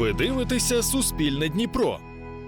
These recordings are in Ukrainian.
Ви дивитеся Суспільне Дніпро.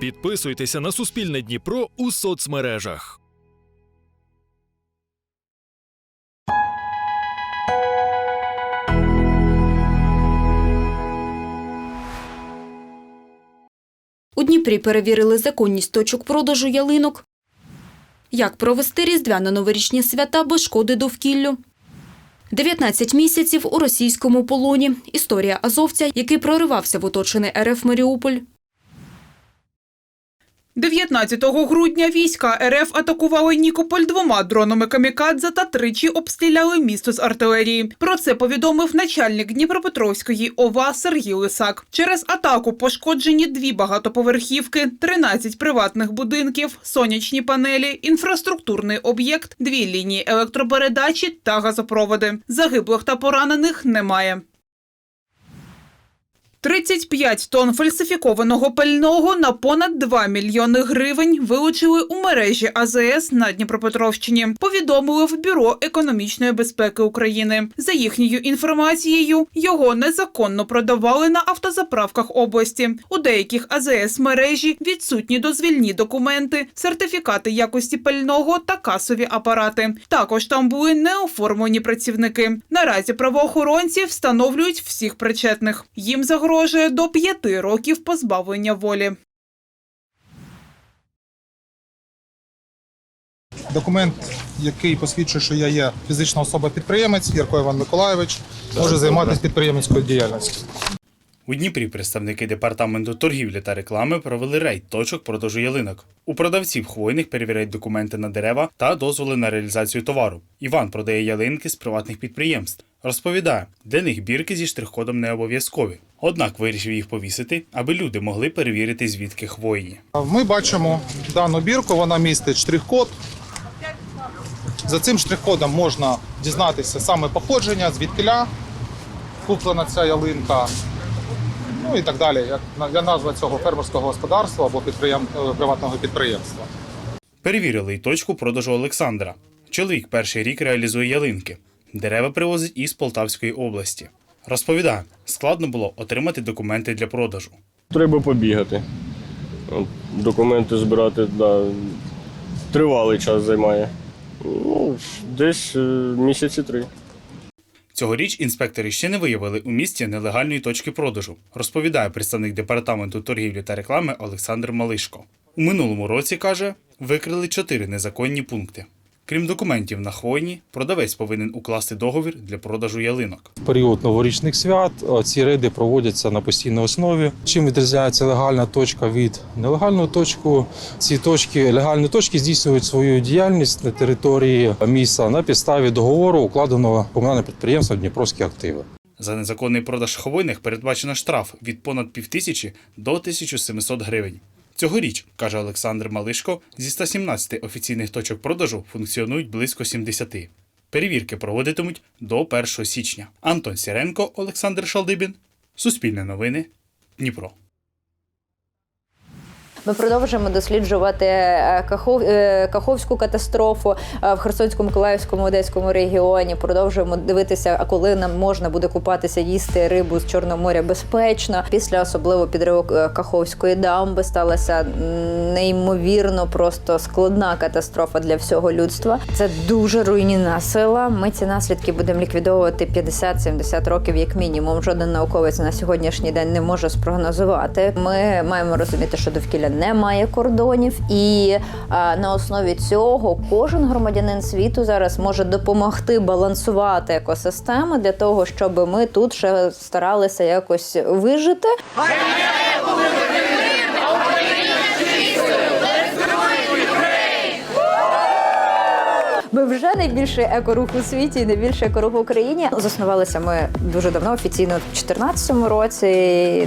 Підписуйтеся на Суспільне Дніпро у соцмережах. У Дніпрі перевірили законність точок продажу ялинок. Як провести різдвяно-новорічні свята без шкоди довкіллю? 19 місяців у російському полоні. Історія азовця, який проривався в оточений РФ Маріуполь. 19 грудня війська РФ атакували Нікополь двома дронами камікадзе та тричі обстріляли місто з артилерії. Про це повідомив начальник Дніпропетровської ОВА Сергій Лисак. Через атаку пошкоджені дві багатоповерхівки, 13 приватних будинків, сонячні панелі, інфраструктурний об'єкт, дві лінії електропередачі та газопроводи. Загиблих та поранених немає. 35 тонн фальсифікованого пального на понад 2 мільйони гривень вилучили у мережі АЗС на Дніпропетровщині. Повідомили в Бюро економічної безпеки України. За їхньою інформацією, його незаконно продавали на автозаправках області. У деяких АЗС мережі відсутні дозвільні документи, сертифікати якості пального та касові апарати. Також там були неоформлені працівники. Наразі правоохоронці встановлюють всіх причетних. Їм загрожує до п'яти років позбавлення волі. Документ, який посвідчує, що я є фізична особа-підприємець, Ярко Іван Миколаєвич, може займатися підприємницькою діяльністю. У Дніпрі представники департаменту торгівлі та реклами провели рейд точок продажу ялинок. У продавців хвойних перевіряють документи на дерева та дозволи на реалізацію товару. Іван продає ялинки з приватних підприємств. Розповідає, для них бірки зі штрих-кодом не обов'язкові. Однак вирішив їх повісити, аби люди могли перевірити, звідки хвойні. Ми бачимо дану бірку, вона містить штрих-код. За цим штрих-кодом можна дізнатися саме походження, звідкиля куплена ця ялинка. Ну і так далі. Як я назва цього фермерського господарства або підприєм... е, приватного підприємства. Перевірили й точку продажу Олександра. Чоловік перший рік реалізує ялинки. Дерева привозить із Полтавської області. Розповідає, складно було отримати документи для продажу. Треба побігати. Документи збирати да, тривалий час займає. Ну, десь е, місяці три. Цьогоріч інспектори ще не виявили у місті нелегальної точки продажу, розповідає представник департаменту торгівлі та реклами Олександр Малишко. У минулому році каже, викрили чотири незаконні пункти. Крім документів на хвойні, продавець повинен укласти договір для продажу ялинок. В період новорічних свят ці рейди проводяться на постійній основі. Чим відрізняється легальна точка від нелегальної точки? Ці точки легальні точки здійснюють свою діяльність на території міста на підставі договору, укладеного комунальним підприємством Дніпровські активи. За незаконний продаж хвойних передбачено штраф від понад півтисячі до 1700 гривень. Цьогоріч, каже Олександр Малишко, зі 117 офіційних точок продажу функціонують близько 70. Перевірки проводитимуть до 1 січня. Антон Сіренко, Олександр Шалдибін. Суспільне новини. Дніпро. Ми продовжуємо досліджувати е, Кахов, е, Каховську катастрофу е, в Херсонському, Миколаївському, Одеському регіоні. Продовжуємо дивитися, а коли нам можна буде купатися, їсти рибу з Чорного моря безпечно. Після особливо підриву Каховської дамби сталася неймовірно просто складна катастрофа для всього людства. Це дуже руйнівна сила. Ми ці наслідки будемо ліквідовувати 50-70 років, як мінімум. Жоден науковець на сьогоднішній день не може спрогнозувати. Ми маємо розуміти, що довкілля немає кордонів, і а, на основі цього кожен громадянин світу зараз може допомогти балансувати екосистеми для того, щоб ми тут ще старалися якось вижити. Вже найбільший екорух у світі і найбільший екорух в Україні. Заснувалися ми дуже давно, офіційно в 2014 році,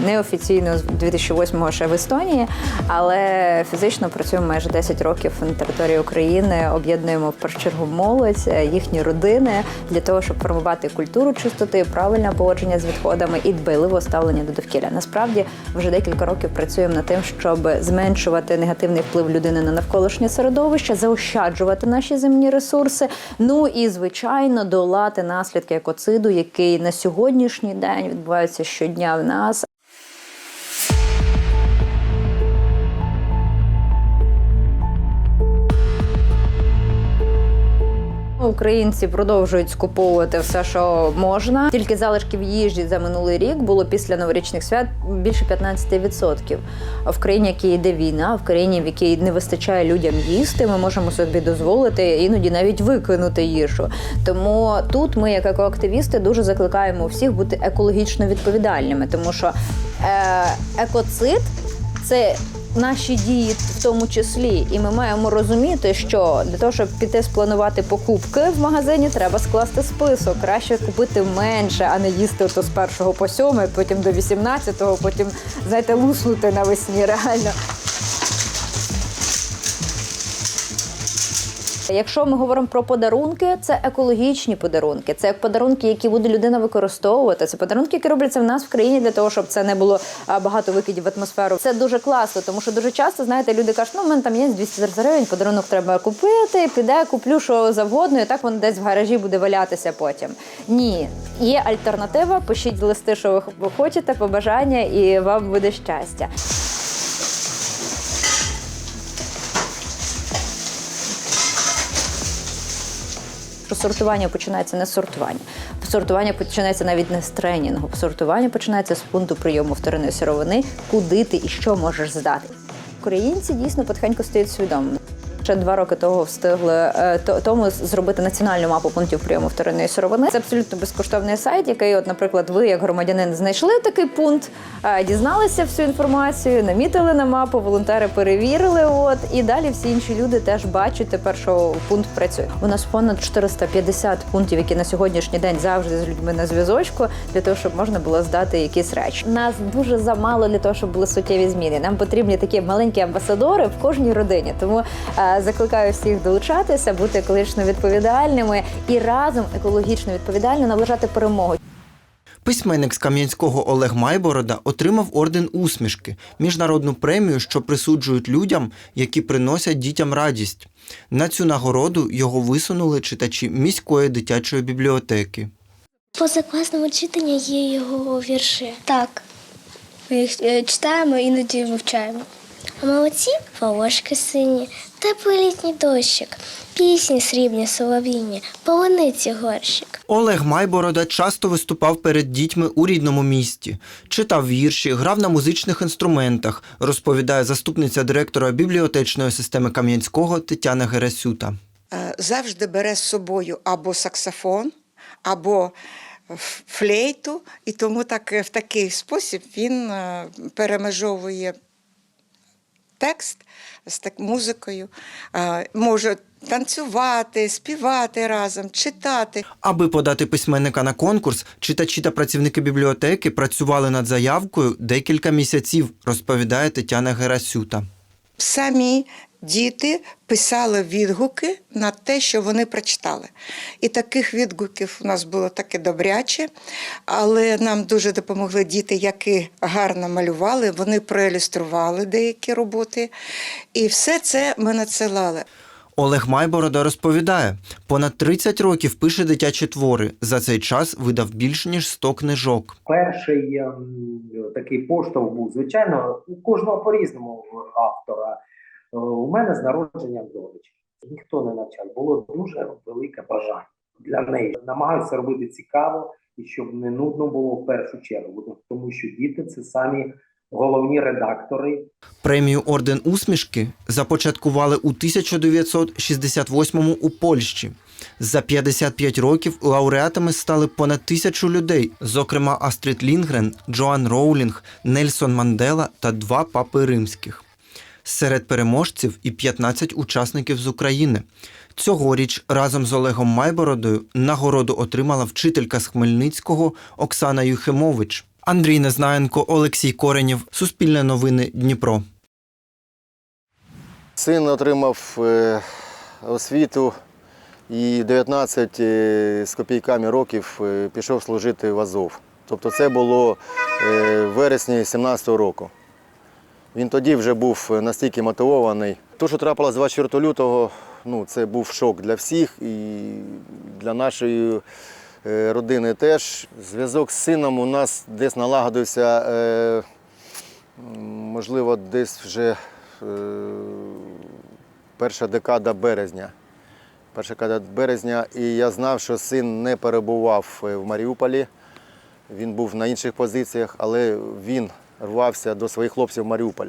неофіційно з 2008 ще в Естонії, але фізично працюємо майже 10 років на території України. Об'єднуємо в першу чергу молодь, е, їхні родини для того, щоб формувати культуру чистоти, правильне поводження з відходами і дбайливе ставлення до довкілля. Насправді вже декілька років працюємо над тим, щоб зменшувати негативний вплив людини на навколишнє середовище, заощаджувати наші земні ресурси. Ну і звичайно долати наслідки екоциду, який на сьогоднішній день відбувається щодня в нас. Українці продовжують скуповувати все, що можна. Тільки залишків їжі за минулий рік було після новорічних свят більше 15%. А в країні, в якій йде війна, в країні, в якій не вистачає людям їсти, ми можемо собі дозволити іноді навіть викинути їжу. Тому тут ми, як екоактивісти, дуже закликаємо всіх бути екологічно відповідальними, тому що е, екоцид це наші дії в тому числі, і ми маємо розуміти, що для того, щоб піти спланувати покупки в магазині, треба скласти список. Краще купити менше, а не їсти ото з першого по сьоме, потім до 18-го, потім знаєте, луснути навесні реально. Якщо ми говоримо про подарунки, це екологічні подарунки. Це як подарунки, які буде людина використовувати. Це подарунки, які робляться в нас в країні для того, щоб це не було багато викидів в атмосферу. Це дуже класно, тому що дуже часто знаєте, люди кажуть, ну в мене там є 200 гривень, подарунок треба купити. Піде, куплю що завгодно, і так воно десь в гаражі буде валятися потім. Ні, є альтернатива. Пишіть листи, що ви хочете, побажання, і вам буде щастя. Що сортування починається не з сортування. Сортування починається навіть не з тренінгу. Сортування починається з пункту прийому вторинної сировини, куди ти і що можеш здати. Українці дійсно потихеньку стають свідомими. Ще два роки того встигли е, тому зробити національну мапу пунктів прийому вторинної сировини. Це абсолютно безкоштовний сайт, який, от, наприклад, ви як громадянин знайшли такий пункт, е, дізналися всю інформацію, намітили на мапу, волонтери перевірили. От і далі всі інші люди теж бачать тепер, що пункт працює. У нас понад 450 пунктів, які на сьогоднішній день завжди з людьми на зв'язочку, для того, щоб можна було здати якісь речі. Нас дуже замало для того, щоб були суттєві зміни. Нам потрібні такі маленькі амбасадори в кожній родині. Тому е, закликаю всіх долучатися, бути екологічно відповідальними і разом екологічно відповідально наближати перемогу. Письменник з Кам'янського Олег Майборода отримав орден усмішки, міжнародну премію, що присуджують людям, які приносять дітям радість. На цю нагороду його висунули читачі міської дитячої бібліотеки. Позакласному читанні є його вірші. Так. Ми їх е, читаємо, іноді вивчаємо. А молодці волошки сині, теплий літній дощик, пісні срібні солов'їні, полуниці горщик. Олег Майборода часто виступав перед дітьми у рідному місті, читав вірші, грав на музичних інструментах, розповідає заступниця директора бібліотечної системи Кам'янського Тетяна Герасюта. е, завжди бере з собою або саксофон, або флейту, і тому так, в такий спосіб він е, перемежовує текст з так, музикою, можуть може танцювати, співати разом, читати. Аби подати письменника на конкурс, читачі та працівники бібліотеки працювали над заявкою декілька місяців, розповідає Тетяна Герасюта. самі діти писали відгуки на те, що вони прочитали. І таких відгуків у нас було таке добряче, але нам дуже допомогли діти, які гарно малювали, вони проілюстрували деякі роботи. І все це ми надсилали. Олег Майборода розповідає, понад 30 років пише дитячі твори. За цей час видав більше ніж 100 книжок. Перший ем, такий поштовх був, звичайно, у кожного по-різному автора. Е, У мене з народженням донечки. Ніхто не навчав. Було дуже велике бажання для неї. Намагаюся робити цікаво і щоб не нудно було в першу чергу, тому що діти це самі головні редактори Премію Орден усмішки започаткували у 1968-му у Польщі. За 55 років лауреатами стали понад тисячу людей, зокрема Астрід Лінгрен, Джоан Роулінг, Нельсон Мандела та два папи римських. Серед переможців і 15 учасників з України. Цьогоріч разом з Олегом Майбородою нагороду отримала вчителька з Хмельницького Оксана Юхимович. Андрій Незнаєнко, Олексій Коренєв, Суспільне новини, Дніпро. Син отримав е, освіту і 19 е, з копійками років е, пішов служити в Азов. Тобто це було в вересні 17-го року. Він тоді вже був настільки мотивований. Те, що трапилось 24 лютого, ну, це був шок для всіх і для нашої е, родини теж. Зв'язок з сином у нас десь налагодився, е, можливо, десь вже е, перша декада березня. перша кадет березня, і я знав, що син не перебував е, в Маріуполі. Він був на інших позиціях, але він рвався до своїх хлопців в Маріуполь.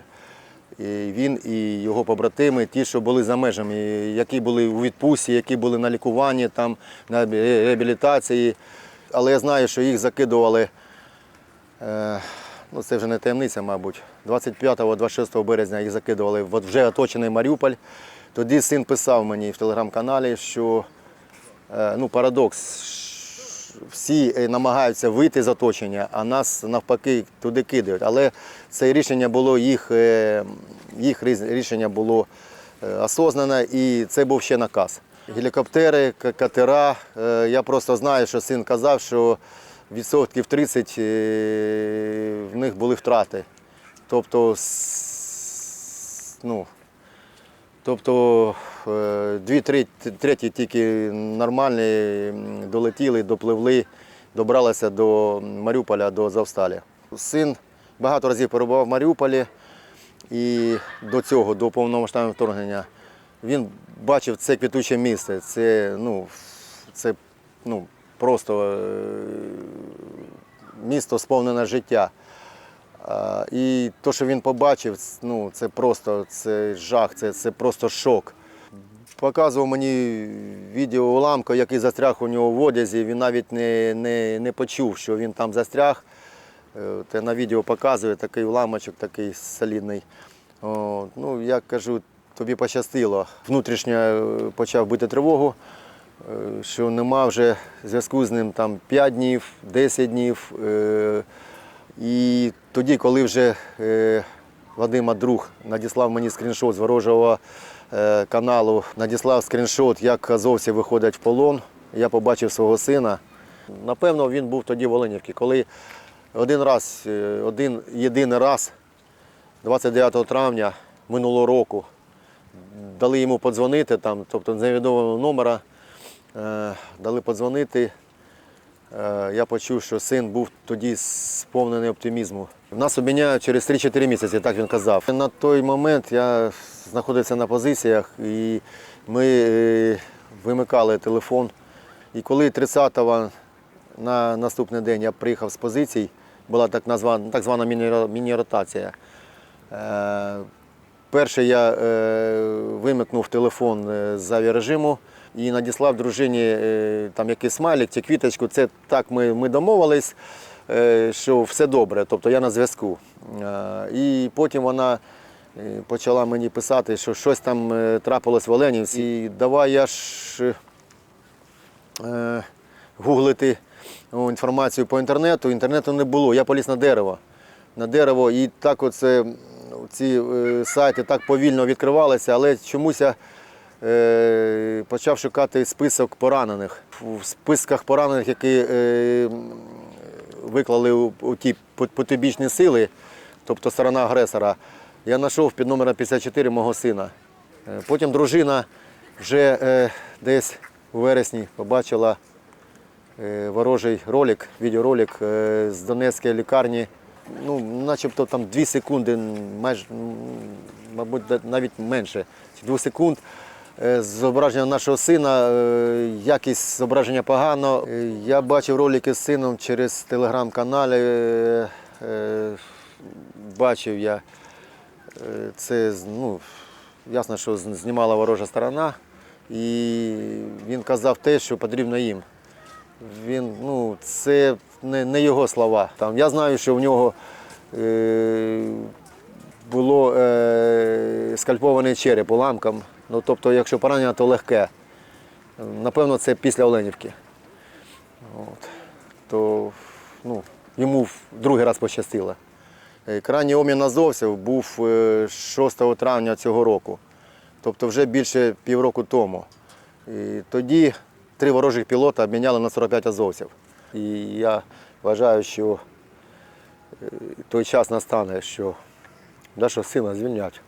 І він і його побратими, ті, що були за межами, які були у відпустці, які були на лікуванні, там, на реабілітації. Але я знаю, що їх закидували, е, ну це вже не таємниця, мабуть. 25-26 березня їх закидували в вже оточений Маріуполь. Тоді син писав мені в телеграм-каналі, що е, ну, парадокс. Всі е, намагаються вийти з оточення, а нас навпаки туди кидають. Але це рішення було їх, е, їх рішення було е, осознане і це був ще наказ. Гелікоптери, катера. Я просто знаю, що син казав, що відсотків 30 е, в них були втрати. Тобто, ну, Тобто е, дві треті, тільки нормальні долетіли, допливли, добралися до Маріуполя, до Завсталі. Син багато разів перебував в Маріуполі і до цього, до повномасштабного вторгнення, він бачив це квітуче місце. Це, ну, це ну, просто е, місто сповнене життя. І те, що він побачив, ну, це просто це жах, це, це просто шок. Показував мені відео уламка, який застряг у нього в одязі. Він навіть не, не, не почув, що він там застряг. Те на відео показує такий уламочок, такий солідний. О, ну, я кажу, тобі пощастило. Внутрішньо е, почав бити тривогу, е, що нема вже зв'язку з ним там 5 днів, 10 днів. Е, І тоді, коли вже е, Вадима друг надіслав мені скріншот з ворожого е, каналу, надіслав скріншот, як азовці виходять в полон, я побачив свого сина. Напевно, він був тоді в Оленівці, коли один раз, е, один єдиний раз, 29 травня минулого року, дали йому подзвонити, там, тобто з невідомого номера, дали подзвонити. Е, Я почув, що син був тоді сповнений оптимізму. Нас обміняють через 3-4 місяці, так він казав. На той момент я знаходився на позиціях і ми е, вимикали телефон. І коли 30-го на наступний день я приїхав з позицій, була так, названа, так звана міні- міні-ротація. Е, Перше я вимикнув телефон з авіарежиму і надіслав дружині е, там якийсь смайлик чи квіточку. Це так ми, ми домовились, е, що все добре, тобто я на зв'язку. Е, І потім вона почала мені писати, що щось там трапилось в Оленівці. І давай я ж гуглити інформацію по інтернету. Інтернету не було. Я поліз на дерево. На дерево, і так оце ці сайти так повільно відкривалися, але чомусь почав шукати список поранених. В списках поранених, які е, виклали у, ті по- сили, тобто сторона агресора, я знайшов під номером 54 мого сина. Е, Потім дружина вже е, десь у вересні побачила е, ворожий ролик, відеоролик е, з Донецької лікарні. Ну, начебто там 2 секунди, майже, мабуть, навіть менше, 2 секунд. Е, Зображення нашого сина, е, якість зображення погано. Е, Я бачив ролики з сином через телеграм-каналі. е, Бачив я це, ну, ясно, що знімала ворожа сторона. І він казав те, що потрібно їм. Він, ну, це не, не його слова. Там, я знаю, що в нього е, було е, скальпований череп уламком. Ну, тобто, якщо поранення, то легке. Напевно, це після Оленівки. От. То ну, йому в другий раз пощастило. Е, Крайній обмін азовців був е, 6 травня цього року, тобто вже більше півроку тому. І тоді три ворожих пілота обміняли на 45 азовців. І я вважаю, що е, той час настане, що нашого сина звільнять.